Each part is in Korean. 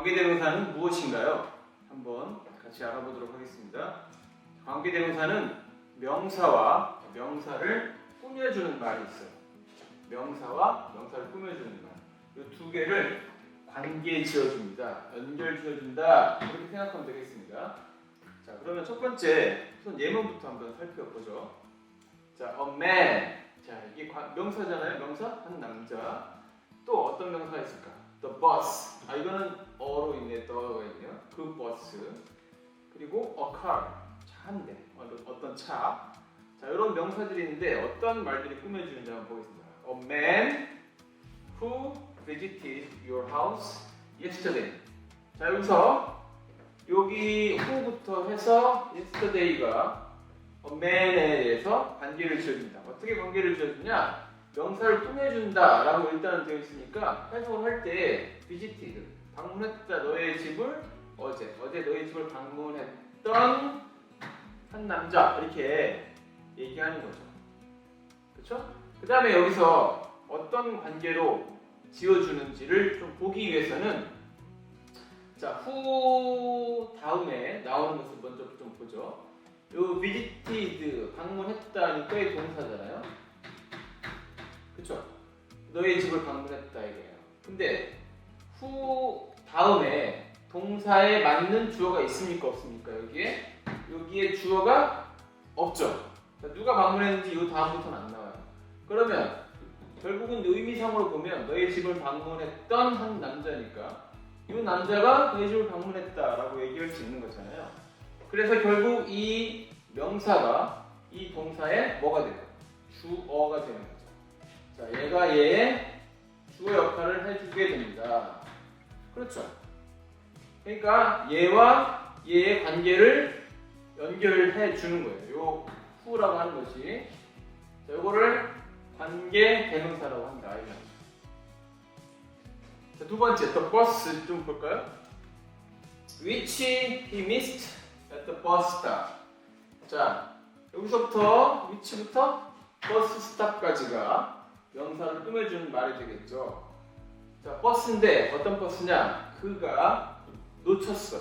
관계대명사는 무엇인가요? 한번 같이 알아보도록 하겠습니다. 관계대명사는 명사와 명사를 꾸며주는 말이 있어요. 명사와 명사를 꾸며주는 말. 이 두 개를 관계 지어줍니다. 연결 지어준다. 이렇게 생각하면 되겠습니다. 자, 그러면 첫 번째 우선 예문부터 한번 살펴보죠. 자, a man. 자, 이게 관- 명사잖아요. 명사 한 남자. 또 어떤 명사가 있을까? The bus. 아 이거는 어로 있네. the가 있네요. 그 버스. 그리고 a car. 차한 대. 어떤- 차. 자, 이런 명사들이 있는데 어떤 말들이 꾸며주는지 한번 보겠습니다. A man who visited your house yesterday. 자, 여기서 여기 who부터 해서 yesterday가 a man에 대해서 관계를 지어준다. 어떻게 관계를 지어주냐? 명사를 꾸며준다라고 일단은 되어 있으니까 해석을 할 때 visited 방문했다 너의 집을 어제 어제 너의 집을 방문했던 한 남자 이렇게 얘기하는 거죠. 그렇죠? 그 다음에 여기서 어떤 관계로 지어주는지를 좀 보기 위해서는 자, 후 다음에 나오는 것을 먼저 좀 보죠. 요 visited 방문했다니까 이 동사잖아요. 그쵸? 너의 집을 방문했다 이거예요. 근데 후 다음에 동사에 맞는 주어가 있습니까 없습니까 여기에? 여기에 주어가 없죠. 자, 누가 방문했는지 이 다음부터는 안 나와요. 그러면 결국은 의미상으로 보면 너의 집을 방문했던 한 남자니까 이 남자가 너의 집을 방문했다라고 얘기할 수 있는 거잖아요. 그래서 결국 이 명사가 이 동사에 뭐가 돼요? 주어가 되는 거죠. 자, 얘가 얘의 주어 역할을 해주게 됩니다. 그렇죠. 그러니까 얘와 얘의 관계를 연결해 주는 거예요. 요 후라고 하는 것이. 자, 요거를 관계 대명사라고. 이거. 자, 두 번째, the bus 좀 볼까요? Which he missed at the bus stop. 자, 여기서부터 which부터 버스 스탑까지가 명사를 꾸며주는 말이 되겠죠. 자, 버스인데 어떤 버스냐? 그가 놓쳤어.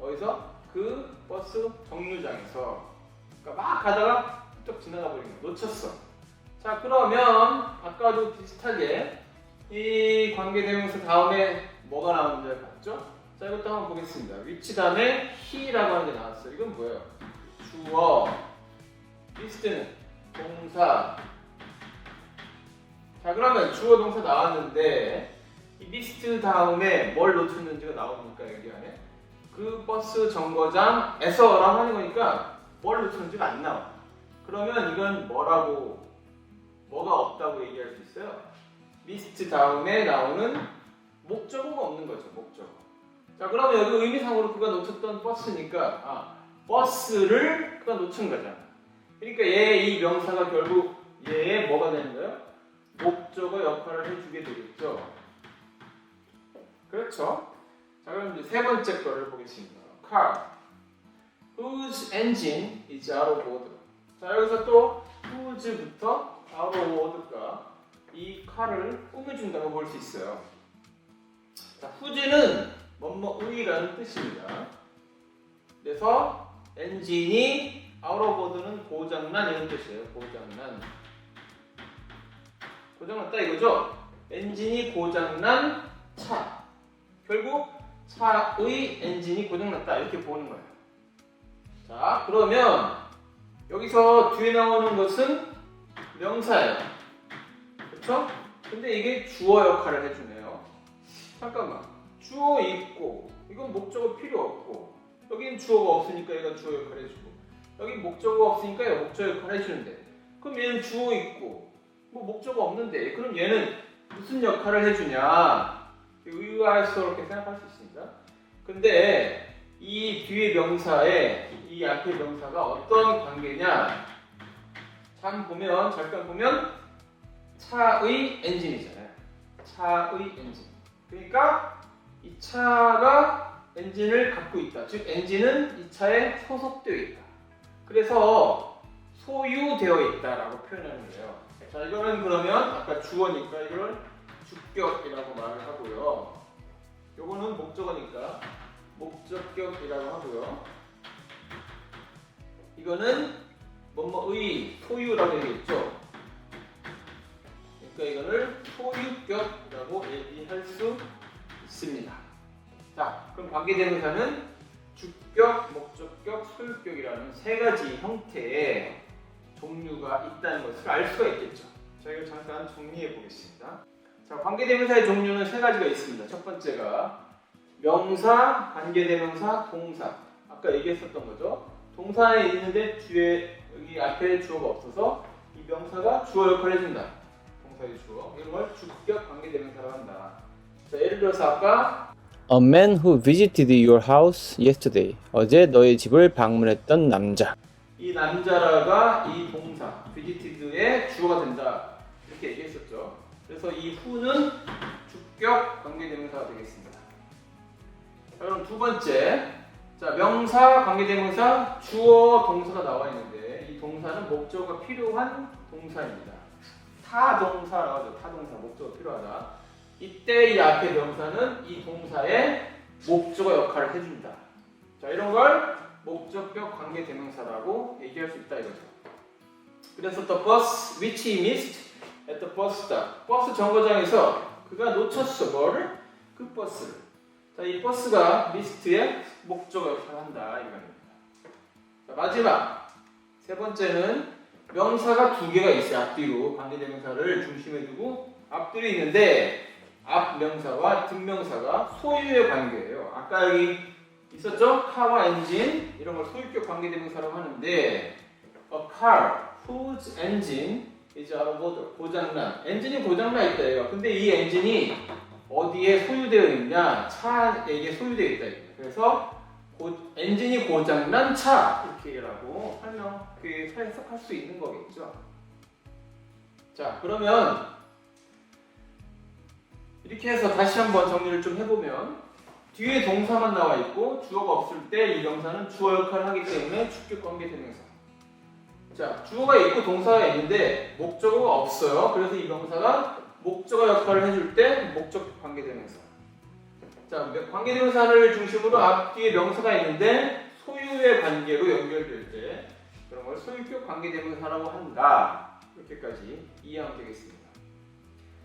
어디서? 그 버스 정류장에서. 그러니까 막 가다가 쭉 지나가 버린 거야. 놓쳤어. 자, 그러면 아까도 비슷하게 이 관계 대명사 다음에 뭐가 나오는지 봤죠? 자, 이것도 한번 보겠습니다. 위치 다음에 he라고 하는 게 나왔어요. 이건 뭐예요? 주어, 리스트는 동사. 자, 그러면 주어 동사 나왔는데 이 리스트 다음에 뭘 놓쳤는지가 나옵니까 여기 안에? 그 버스 정거장에서라고 하는 거니까 뭘 놓쳤는지가 안 나와. 그러면 이건 뭐라고 뭐가 없다고 얘기할 수 있어요? 리스트 다음에 나오는 목적어가 없는 거죠. 목적어. 자, 그러면 여기 의미상으로 그가 놓쳤던 버스니까 아, 버스를 그가 놓친 거잖아. 그러니까 얘 이 명사가 결국 얘의 뭐가 되는 거예요? 목적어 역할을 해주게 되겠죠. 그렇죠. 자, 그럼 이제 세 번째 거를 보겠습니다. car. whose engine is out of order. 자, 여기서 또 whose부터 out of order가 이 칼을 꾸며준다고 볼 수 있어요. 자, whose는 뭐뭐의라는 뜻입니다. 그래서 엔진이 order는 고장난 이런 뜻이에요. 고장난. 고장났다 이거죠? 엔진이 고장난 차. 결국 차의 엔진이 고장났다 이렇게 보는 거예요. 자, 그러면 여기서 뒤에 나오는 것은 명사예요. 그렇죠? 근데 이게 주어 역할을 해주네요. 잠깐만. 주어 있고 이건 목적어 필요 없고 여기는 주어가 없으니까 얘가 주어 역할 해주고 여기 목적어 없으니까 얘가 목적 역할 해주는데 그럼 얘는 주어 있고 뭐 목적어 없는데 그럼 얘는 무슨 역할을 해주냐 의아스럽게 생각할 수 있습니다. 근데 이 뒤에 명사에 이 앞에 명사가 어떤 관계냐 참 보면 잠깐 보면 차의 엔진이잖아요. 차의 엔진. 그러니까 이 차가 엔진을 갖고 있다. 즉 엔진은 이 차에 소속되어 있다. 그래서 소유되어 있다라고 표현하는 거예요. 자 이거는 그러면 아까 주어니까 이걸 주격이라고 말을 하고요. 요거는 목적어니까 목적격이라고 하고요. 이거는 뭐뭐의 소유라고 얘기했죠. 그러니까 이거를 소유격이라고 얘기할 수 있습니다. 자, 그럼 관계대명사는 주격, 목적격, 소유격이라는 세 가지 형태의 종류가 있다는 것을 알 수가 있겠죠. 저희가 잠깐 정리해 보겠습니다. 자, 관계대명사의 종류는 세 가지가 있습니다. 첫 번째가 명사, 관계대명사, 동사. 아까 얘기했었던 거죠. 동사에 있는데 뒤에 여기 앞에 주어가 없어서 이 명사가 주어 역할을 해준다. 동사의 주어. 이런 걸 주격 관계대명사라고 한다. 자, 예를 들어서 아까 A man who visited your house yesterday. 어제 너의 집을 방문했던 남자. 이 남자라가 이 동사 visited의 주어가 된다. 이렇게 얘기했었죠. 그래서 이 who는 주격 관계대명사가 되겠습니다. 자, 그럼 두 번째. 자, 명사 관계대명사 주어 동사가 나와 있는데 이 동사는 목적어가 필요한 동사입니다. 타동사라고 하죠. 타동사 목적어 필요하다. 이때 이 앞에 명사는 이 동사의 목적어 역할을 해준다. 자, 이런 걸 목적격 관계 대명사라고 얘기할 수 있다 이거죠. 그래서 the bus which he missed at the bus stop. 버스 정거장에서 그가 놓쳤어 뭐를? 그 버스를. 자, 이 버스가 미스트의 목적어 역할을 한다 이 말입니다. 자, 마지막 세 번째는 명사가 두 개가 있어요. 앞뒤로 관계 대명사를 중심에 두고 앞뒤로 있는데 앞 명사와 뒷 명사가 소유의 관계예요. 아까 여기 있었죠? 카와 엔진 이런 걸 소유격 관계대명사라고 하는데 a car whose engine of order 고장난 엔진이 고장나 있다 근데 이 엔진이 어디에 소유되어 있냐? 차에게 소유되어 있다 그래서 고, 엔진이 고장난 차. 이렇게라고 설명 그 해석할 수 있는 거겠죠. 자 그러면 이렇게 해서 다시 한번 정리를 좀 해보면 뒤에 동사만 나와 있고 주어가 없을 때 이 명사는 주어 역할을 하기 때문에 주격 관계 대명사. 자, 주어가 있고 동사가 있는데 목적어가 없어요. 그래서 이 명사가 목적어 역할을 해줄 때 목적 관계 대명사. 자, 관계 대명사를 중심으로 앞뒤에 명사가 있는데 소유의 관계로 연결될 때 그런 걸 소유격 관계 대명사라고 한다. 이렇게까지 이해하면 되겠습니다.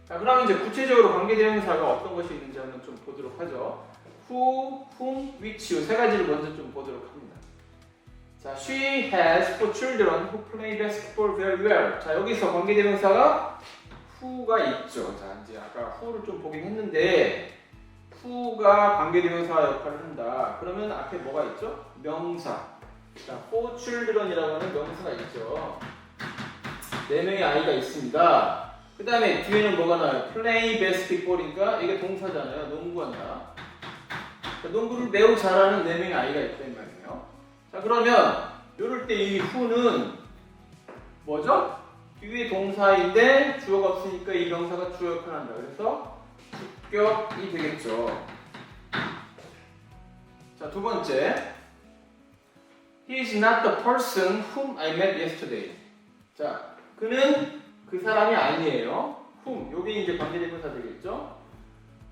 자, 그럼 이제 구체적으로 관계 대명사가 어떤 것이 있는지 한번 좀 보도록 하죠. who, whom, which 세 가지를 먼저 좀 보도록 합니다. 자, she has four children who play basketball very well. 자, 여기서 관계대명사가 who가 있죠. 자, 이제 아까 who를 좀 보긴 했는데 who가 관계대명사 역할을 한다. 그러면 앞에 뭐가 있죠? 명사. 자, four children이라고 하는 명사가 있죠. 네 명의 아이가 있습니다. 그 다음에 뒤에는 뭐가 나와요? play basketball이니까 이게 동사잖아요. 농구한다. 자, 농구를 매우 잘하는 네 명의 아이가 있다는 말이에요. 자 그러면 이럴 때 이 후는 뭐죠? 뒤에 동사인데 주어가 없으니까 이 명사가 주어 역할을 한다. 그래서 주격이 되겠죠. 자 두 번째, He is not the person whom I met yesterday. 자 그는 그 사람이 아니에요. whom 여기 이제 관계대명사 되겠죠?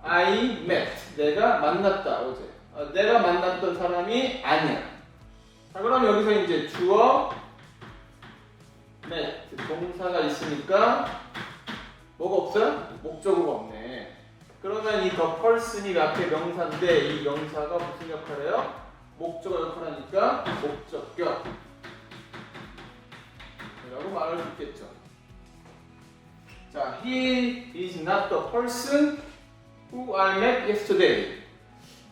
I met 내가 만났다 어제 어, 내가 만났던 사람이 아니야 자 그럼 여기서 이제 주어 met 동사가 있으니까 뭐가 없어요? 목적어가 없네 그러면 이 the person이 앞에 명사인데 이 명사가 무슨 역할을 해요? 목적어 역할을 하니까 목적격 이라고 말할 수 있겠죠 자 he is not the person who I met yesterday.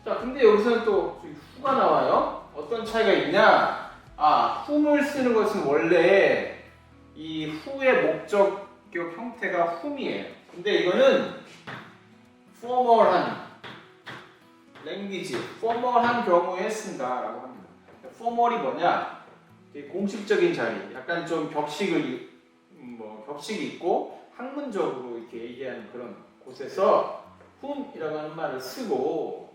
자, 근데 여기서는 또 who가 나와요. 어떤 차이가 있냐? 아, whom을 쓰는 것은 원래 이 who의 목적격 형태가 whom이에요. 근데 이거는 formal한 language, formal한 경우에 쓴다라고 합니다. formal이 뭐냐? 공식적인 자리, 약간 좀 격식을 음, 뭐 격식이 있고 학문적으로 이렇게 얘기하는 그런 곳에서 whom이라고 하는 말을 쓰고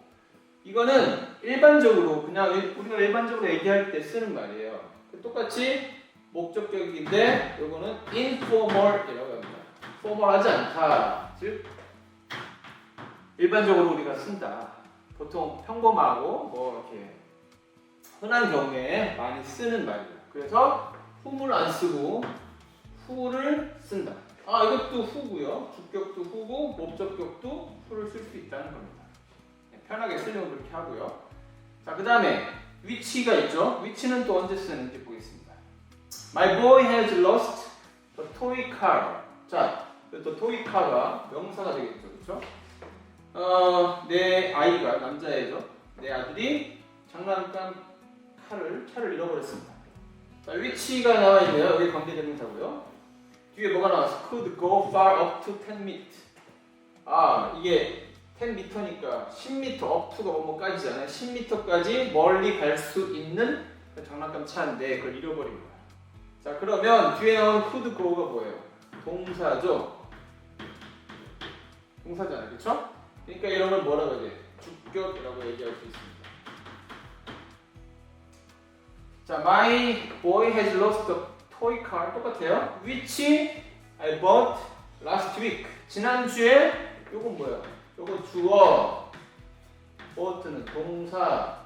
이거는 일반적으로 그냥 우리가 일반적으로 얘기할 때 쓰는 말이에요. 똑같이 목적격인데 이거는 informal이라고 합니다. formal하지 않다. 즉 일반적으로 우리가 쓴다. 보통 평범하고 뭐 이렇게 흔한 경우에 많이 쓰는 말이에요. 그래서 whom을 안 쓰고 who를 쓴다. 아 이것도 who고요. 주격도 who고 목적격도 who를 쓸 수 있다는 겁니다. 네, 편하게 쓰려면 그렇게 하고요. 자, 그 다음에 which가 있죠. which는 또 언제 쓰는지 보겠습니다. My boy has lost the toy car. 자, 또 toy car가 명사가 되겠죠. 그렇죠? 어, 내 아이가 남자애죠. 내 아들이 장난감 칼을 차를 잃어버렸습니다. 자, which가 나와 있네요. 여기 관계대명사고요. 뒤에 뭐가 나왔어? Could go far up to 10 meter. 아, 이게 10m니까 10m up to가 뭐뭐까지잖아요. 10m까지 멀리 갈 수 있는 그 장난감 차인데 그걸 잃어버린 거야. 자, 그러면 뒤에 나온 could go가 뭐예요? 동사죠. 동사잖아요, 그렇죠? 그러니까 이런 걸 뭐라고 해야 돼? 주격이라고 얘기할 수 있습니다. 자, my boy has lost the toy car 똑같아요. Which I bought last week. 지난주에 요건 뭐야? 요건 주어. bought는 동사.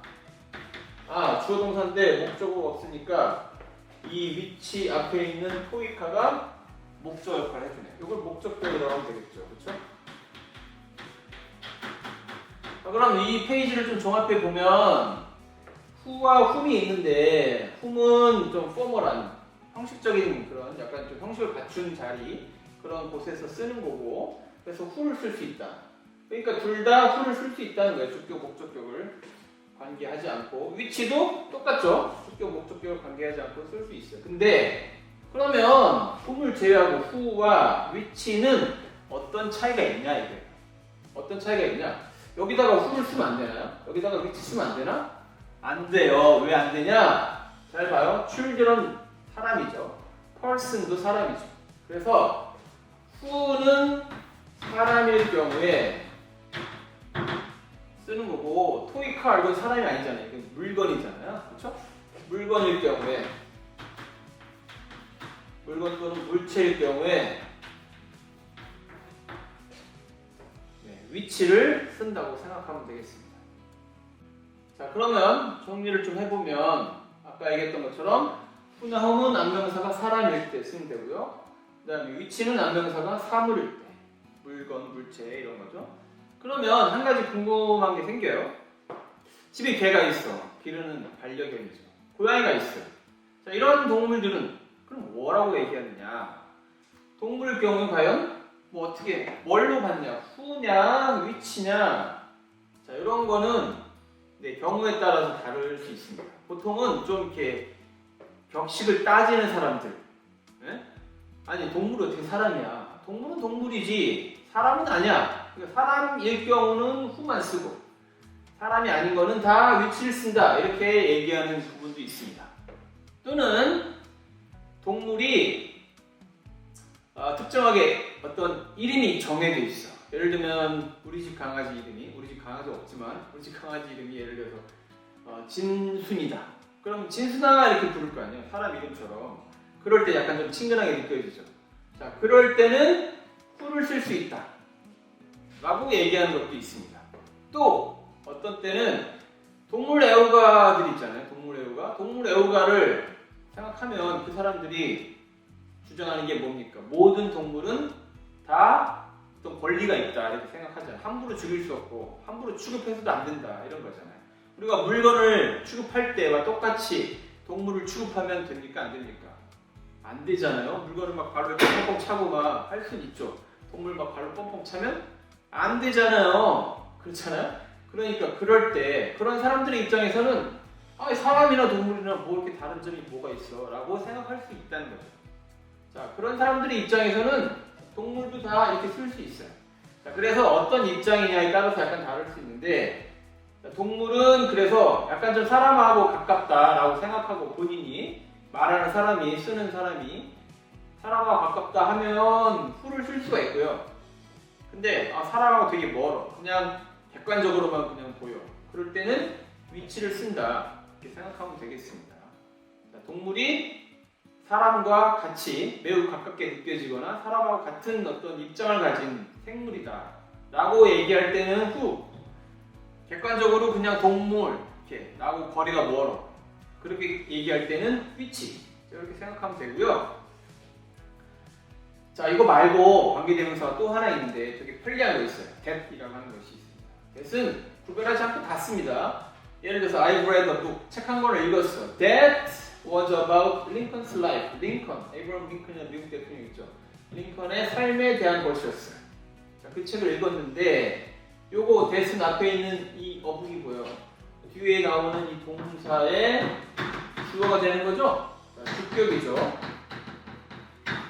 아, 주어 동사인데 목적어가 없으니까 이 위치 앞에 있는 토이카가 목적 역할을 해주네. 이걸 목적격이라고 하면 되겠죠. 그렇죠? 자, 그럼 이 페이지를 좀 종합해 보면 후와 훔이 있는데 훔은 좀 포멀한 형식적인 그런 약간 좀 형식을 갖춘 자리 그런 곳에서 쓰는 거고 그래서 후를 쓸 수 있다. 그러니까 둘다 후를 쓸수 있다는 거예요. 주격 목적격을 관계하지 않고 위치도 똑같죠. 주격 목적격을 관계하지 않고 쓸 수 있어요. 근데 그러면 훔을 제외하고 후와 위치는 어떤 차이가 있냐 이게 어떤 차이가 있냐? 여기다가 후를 쓰면 안 되나요? 여기다가 위치 쓰면 안 되나? 안 돼요. 왜 안 되냐? 잘 봐요. children 사람이죠. person도 사람이죠. 그래서 who는 사람일 경우에 쓰는 거고 car 이건 사람이 아니잖아요. 이건 물건이잖아요. 그렇죠? 물건일 경우에 물건 또는 물체일 경우에 네, 위치를 쓴다고 생각하면 되겠습니다. 자 그러면 정리를 좀 해보면 아까 얘기했던 것처럼 후나 홈은 안명사가 사람일 때 쓰면 되고요. 그 다음에 위치는 안명사가 사물일 때 물건, 물체 이런 거죠. 그러면 한 가지 궁금한 게 생겨요. 집에 개가 있어. 기르는 반려견이죠. 고양이가 있어요. 자 이런 동물들은 그럼 뭐라고 얘기하느냐? 동물 경우 과연 뭐 어떻게 뭘로 봤냐? 후냐, 위치냐? 자 이런 거는 네, 경우에 따라서 다를 수 있습니다. 보통은 좀 이렇게 격식을 따지는 사람들. 예? 아니, 동물이 어떻게 사람이야? 동물은 동물이지, 사람은 아니야. 그러니까 사람일 경우는 후만 쓰고, 사람이 아닌 거는 다 위치를 쓴다. 이렇게 얘기하는 부분도 있습니다. 또는 동물이 아, 특정하게 어떤 이름이 정해져 있어. 예를 들면 우리 집 강아지 이름이 우리 집 강아지 없지만 우리 집 강아지 이름이 예를 들어서 어, 진순이다. 그럼 진순아 이렇게 부를 거 아니에요. 사람 이름처럼. 그럴 때 약간 좀 친근하게 느껴지죠. 자, 그럴 때는 후를 쓸 수 있다. 라고 얘기하는 것도 있습니다. 또 어떤 때는 동물 애호가들 있잖아요. 동물 애호가. 동물 애호가를 생각하면 그 사람들이 주장하는 게 뭡니까? 모든 동물은 다 어떤 권리가 있다 이렇게 생각하잖아요. 함부로 죽일 수 없고 함부로 취급해서도 안 된다 이런 거잖아요. 우리가 물건을 취급할 때와 똑같이 동물을 취급하면 됩니까 안 됩니까? 안 되잖아요. 물건을 막 발로 뻥뻥 차고 막 할 수는 있죠. 동물 막 발로 뻥뻥 차면 안 되잖아요. 그렇잖아요. 그러니까 그럴 때 그런 사람들의 입장에서는 아, 사람이나 동물이나 뭐 이렇게 다른 점이 뭐가 있어 라고 생각할 수 있다는 거죠. 자 그런 사람들의 입장에서는 동물도 다 이렇게 쓸 수 있어요. 자, 그래서 어떤 입장이냐에 따라서 약간 다를 수 있는데 자, 동물은 그래서 약간 좀 사람하고 가깝다라고 생각하고 본인이 말하는 사람이 쓰는 사람이 사람하고 가깝다 하면 후를 쓸 수가 있고요. 근데 아, 사람하고 되게 멀어. 그냥 객관적으로만 그냥 보여. 그럴 때는 위치를 쓴다. 이렇게 생각하면 되겠습니다. 자, 동물이 사람과 같이 매우 가깝게 느껴지거나 사람하고 같은 어떤 입장을 가진 생물이다 라고 얘기할 때는 후 객관적으로 그냥 동물 이렇게 나하고 거리가 멀어. 그렇게 얘기할 때는 which 이렇게 생각하면 되고요. 자 이거 말고 관계대명사가 또 하나 있는데 되게 편리한 거 있어요. that이라고 하는 것이 있습니다. that은 구별하지 않고 다 씁니다. 예를 들어서 I read a book 책 한 권을 읽었어. That was about Lincoln's life. 링컨, 에이브럼 링컨이라는 미국 대통령이죠. 링컨의 삶에 대한 것이었어요. 자, 그 책을 읽었는데 요거 that은 앞에 있는 이 어북이 뭐예요? 뒤에 나오는 이 동사의 주어가 되는 거죠? 자, 주격이죠.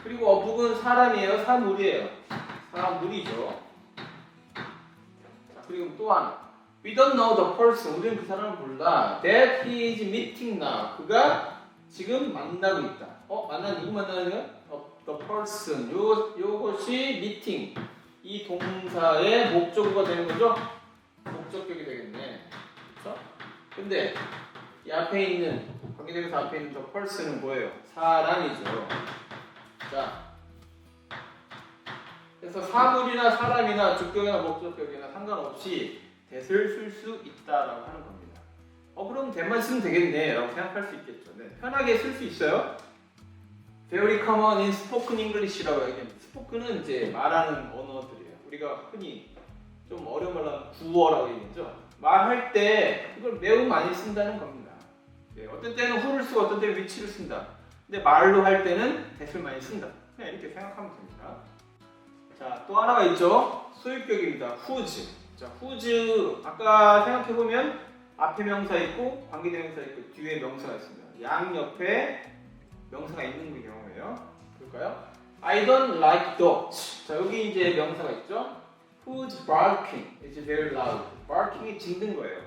그리고 어북은 사람이에요? 사물이에요? 사물이죠. 자, 그리고 또 하나. We don't know the person. 우리는 그 사람을 몰라. That he is meeting now. 그가 지금 만나고 있다. 어? 만나 누구 만나는 거야? 어, the person. 요, 요것이 meeting. 이 동사의 목적어가 되는 거죠? 목적격이 되겠네. 그렇죠? 근데 이 앞에 있는 관계대명사 앞에 있는 the person은 뭐예요? 사람이죠. 자, 그래서 사물이나 사람이나 주격이나 목적격이나 상관없이 that을 쓸 수 있다라고 하는 겁니다. 어 그럼 that만 쓰면 되겠네라고 생각할 수 있겠죠. 네, 편하게 쓸 수 있어요. Very common in spoken English라고 얘기합니다. 스포크는 이제 말하는 언어들이에요. 우리가 흔히 좀 어려운 말로 하면 구어라고 얘기하죠. 말할 때 이걸 매우 많이 쓴다는 겁니다. 네, 어떤 때는 who를 쓰고 어떤 때는 which를 쓴다. 근데 말로 할 때는 that을 많이 쓴다. 그냥 이렇게 생각하면 됩니다. 자, 또 하나가 있죠. 소유격입니다. whose. 자, whose 아까 생각해 보면 앞에 명사 있고 관계대명사 있고 뒤에 명사가 있습니다. 양 옆에 명사가 있는 경우예요. 볼까요? I don't like dogs. 자, 여기 이제 명사가 있죠. Who's barking is very loud. barking이 짖는 거예요.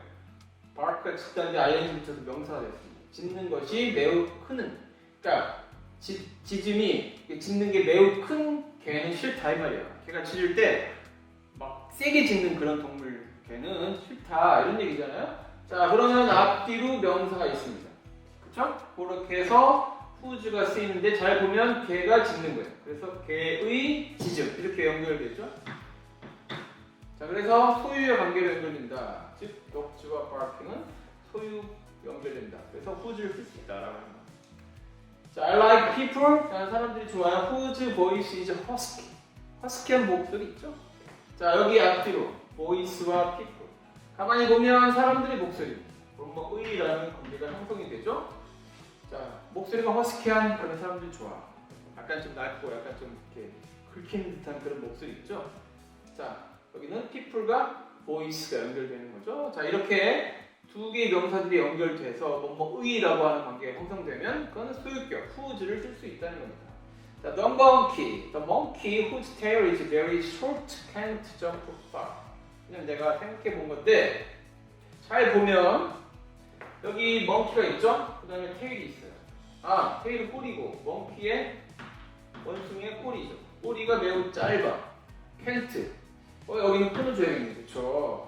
bark가 짖다는데 ing 붙여서 명사가 됐습니다. 짖는 것이 매우 크는. 그러니까 짖, 짖음이 짖는 게 매우 큰 개는 싫다 이 말이야. 걔가 짖을 때 막 세게 짖는 그런 동물 개는 싫다 이런 얘기잖아요. 자 그러면 앞뒤로 명사가 있습니다. 그렇죠? 그렇게 해서 후즈가 쓰이는데 잘 보면 개가 짖는 거예요. 그래서 개의 짖음 이렇게 연결되죠. 자 그래서 소유의 관계로 연결된다. 즉 독주와 barking은 소유 연결된다. 그래서 후즈를 쓸 수 있다라고 합니다. 자, I like people. 자, 사람들이 좋아요. Whose voice is husky. 허스키한 목소리 있죠? 자, 여기 앞뒤로 voice와 people. 가만히 보면 사람들의 목소리. 뭐 의라는 관계가 형성이 되죠? 자, 목소리가 허스키한 그런 사람들이 좋아. 약간 좀 낮고 약간 좀 이렇게 긁히는 듯한 그런 목소리 있죠? 자, 여기는 people과 voice가 연결되는 거죠. 자, 이렇게 두 개의 명사들이 연결돼서 뭐뭐 의라고 하는 관계가 형성되면 그거는 소유격 whose를 쓸 수 있다는 겁니다. 자, the monkey, the monkey whose tail is very short can't jump far. 그냥 내가 생각해 본 건데 잘 보면 여기 멍키가 있죠? 그 다음에 테일이 있어요. 아, 테일은 꼬리고 멍키의 원숭이의 꼬리죠. 꼬리가 매우 짧아. can't. 어, 여기는 끊어줘야겠네, 그쵸?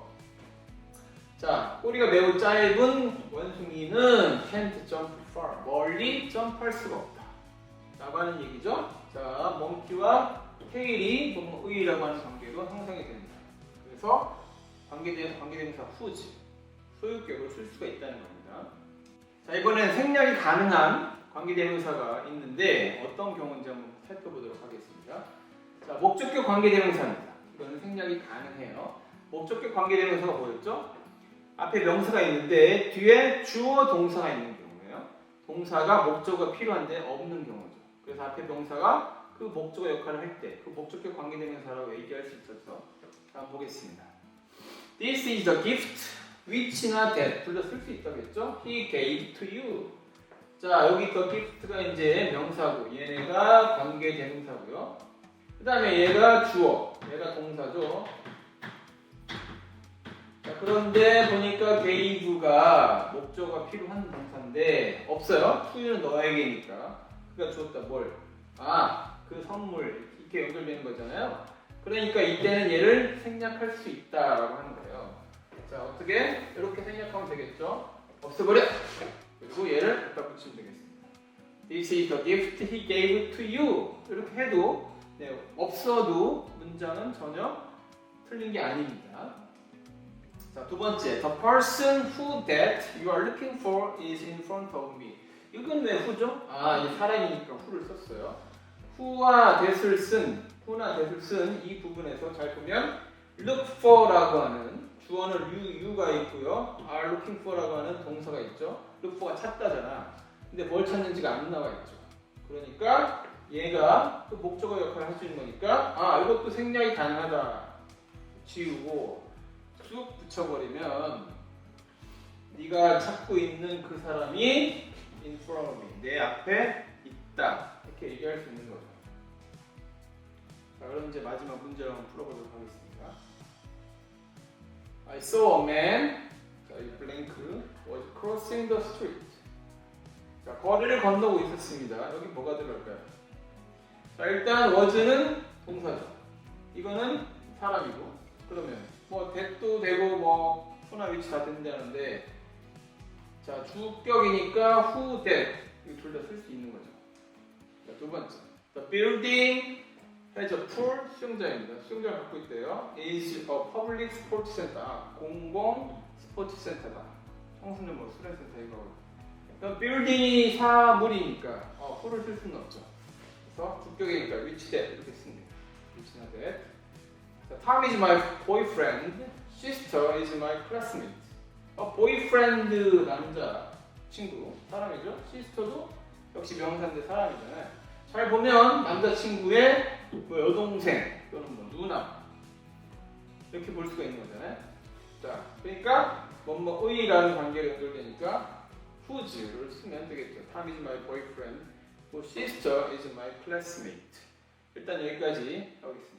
자, 꼬리가 매우 짧은 원숭이는 can't jump far. 멀리 점프할 수가 없다. 라고 하는 얘기죠. 자, 멍키와 테일이 보면 의라고 하는 관계로 형성이 됩니다. 그래서 관계대명사, 관계대명사 whose 소유격을 쓸 수가 있다는 겁니다. 자, 이번엔 생략이 가능한 관계대명사가 있는데 어떤 경우인지 한번 살펴보도록 하겠습니다. 자, 목적격 관계대명사입니다. 이거는 생략이 가능해요. 목적격 관계대명사가 뭐였죠? 앞에 명사가 있는데 뒤에 주어 동사가 있는 경우예요. 동사가 목적어가 필요한데 없는 경우죠. 그래서 앞에 명사가 그 목적어 역할을 할 때 그 목적격 관계대명사라고 얘기할 수 있어서 한번 보겠습니다. This is the gift which나 that 둘다 쓸 수 있다겠죠? He gave to you. 자 여기 the gift가 이제 명사고 얘네가 관계대명사고요. 그 다음에 얘가 주어, 얘가 동사죠. 자, 그런데 보니까 gave가 목적어가 필요한 동사인데 없어요. to유는 너에게니까. 그가 주었다 뭘? 아, 그 선물 이렇게 연결되는 거잖아요. 그러니까 이때는 얘를 생략할 수 있다라고 하는 거예요. 자, 어떻게? 이렇게 생략하면 되겠죠? 없애버려! 그리고 얘를 갖다 붙이면 되겠습니다. This is the gift he gave to you. 이렇게 해도 네, 없어도 문장은 전혀 틀린 게 아닙니다. 자, 두 번째. The person who that you are looking for is in front of me. 이건 왜 who죠? 아, 이 사람이니까 who를 썼어요. who와 that을 쓴, who나 that을 쓴 이 부분에서 잘 보면 look for라고 하는 주어는 you, you가 있고요. are looking for라고 하는 동사가 있죠. look for가 찾다잖아. 근데 뭘 찾는지가 안 나와 있죠. 그러니까 얘가 그 목적어 역할을 할 수 있는 거니까 아 이것도 생략이 가능하다. 지우고 쑥 붙여버리면 네가 찾고 있는 그 사람이 in front of me 내 앞에 있다 이렇게 얘기할 수 있는 거죠. 자 그럼 이제 마지막 문제를 한번 풀어보도록 하겠습니다. I saw a man 자 이 블랭크 was crossing the street 자 거리를 건너고 있었습니다. 여기 뭐가 들어갈까요? 자 일단 was는 동사죠. 이거는 사람이고 그러면 뭐 that도 되고 뭐 소나 위치 다 된다는데 자 주격이니까 who that 이거 둘 다 쓸 수 있는 거죠. 자 두 번째 the building has a pool 수영장입니다. 수영장 갖고 있대요. is a public sports center 아, 공공 스포츠 센터다. 청소년 뭐 수련센터 이거. 그럼 building이 사물이니까 어, pool을 쓸 수는 없죠. 그래서 주격이니까 that 이렇게 씁니다. which나 that. 자, Tom is my boyfriend. Sister is my classmate. 어, boyfriend 남자 친구 사람이죠. sister도 역시 명사인데 사람이잖아요. 잘 보면 남자친구의 뭐 여동생 또는 뭐 누나 이렇게 볼 수가 있는 거잖아요. 자, 그러니까 뭐뭐의라는 관계로 연결되니까 whose를 쓰면 되겠죠. Tom is my boyfriend. 뭐 sister is my classmate. 일단 여기까지 하겠습니다.